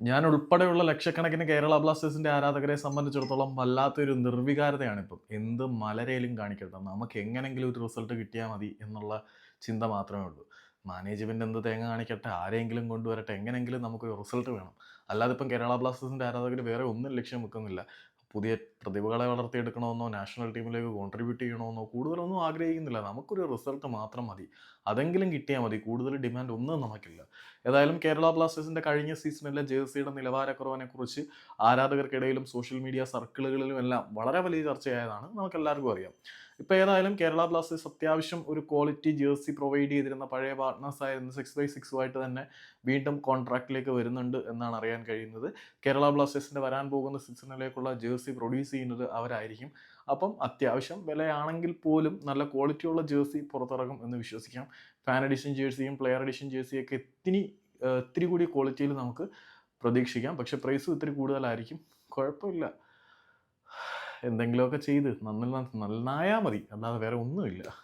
ഞാൻ ഉൾപ്പെടെയുള്ള ലക്ഷക്കണക്കിന് കേരള ബ്ലാസ്റ്റേഴ്സിന്റെ ആരാധകരെ സംബന്ധിച്ചിടത്തോളം വല്ലാത്തൊരു നിർവികാരതയാണ് ഇപ്പം എന്ത് മലരയിലും കാണിക്കട്ടെ നമുക്ക് എങ്ങനെങ്കിലും ഒരു റിസൾട്ട് കിട്ടിയാൽ മതി എന്നുള്ള ചിന്ത മാത്രമേ ഉള്ളൂ. മാനേജ്മെന്റ് എന്ത് തേങ്ങ കാണിക്കട്ടെ ആരെങ്കിലും കൊണ്ടുവരട്ടെ എങ്ങനെങ്കിലും നമുക്കൊരു റിസൾട്ട് വേണം. അല്ലാതെ ഇപ്പം കേരള ബ്ലാസ്റ്റേഴ്സിന്റെ ആരാധകർ വേറെ ഒന്നും ലക്ഷ്യം വെക്കുന്നില്ല. പുതിയ പ്രതിഭകളെ വളർത്തിയെടുക്കണമെന്നോ നാഷണൽ ടീമിലേക്ക് കോൺട്രിബ്യൂട്ട് ചെയ്യണമെന്നോ കൂടുതലൊന്നും ആഗ്രഹിക്കുന്നില്ല. നമുക്കൊരു റിസൾട്ട് മാത്രം മതി. അതെങ്കിലും കിട്ടിയാൽ മതി. കൂടുതൽ ഡിമാൻഡ് ഒന്നും നമുക്കില്ല. ഏതായാലും കേരള ബ്ലാസ്റ്റേഴ്സിന്റെ കഴിഞ്ഞ സീസണിലെ ജേഴ്സിയുടെ നിലവാരക്കുറവിനെക്കുറിച്ച് ആരാധകർക്കിടയിലും സോഷ്യൽ മീഡിയ സർക്കിളുകളിലും എല്ലാം വളരെ വലിയ ചർച്ചയായതാണ്. നമുക്കെല്ലാവർക്കും അറിയാം. ഇപ്പോൾ ഏതായാലും കേരള ബ്ലാസ്റ്റേഴ്സ് അത്യാവശ്യം ഒരു ക്വാളിറ്റി ജേഴ്സി പ്രൊവൈഡ് ചെയ്തിരുന്ന പഴയ പാർട്ട്നേഴ്സ് ആയിരുന്നു സിക്സ് ബൈ സിക്സുമായിട്ട് തന്നെ വീണ്ടും കോൺട്രാക്റ്റിലേക്ക് വരുന്നുണ്ട് എന്നാണ് അറിയാൻ കഴിയുന്നത്. കേരള ബ്ലാസ്റ്റേഴ്സിന്റെ വരാൻ പോകുന്ന സീസണിലേക്കുള്ള ജേഴ്സി പ്രൊഡ്യൂസ് ചെയ്യുന്നത് അവരായിരിക്കും. അപ്പം അത്യാവശ്യം വിലയാണെങ്കിൽ പോലും നല്ല ക്വാളിറ്റിയുള്ള ജേഴ്സി പുറത്തിറങ്ങും എന്ന് വിശ്വസിക്കാം. ഫാൻ എഡിഷൻ ജേഴ്സിയും പ്ലെയർ എഡിഷൻ ജേഴ്സിയൊക്കെ ഇത്തിരി ഇത്തിരി കൂടി ക്വാളിറ്റിയിൽ നമുക്ക് പ്രതീക്ഷിക്കാം. പക്ഷേ പ്രൈസും ഇത്തിരി കൂടുതലായിരിക്കും. കുഴപ്പമില്ല. എന്തെങ്കിലുമൊക്കെ ചെയ്ത് നന്ന നന്നായാൽ മതി. അല്ലാതെ വേറെ ഒന്നുമില്ല.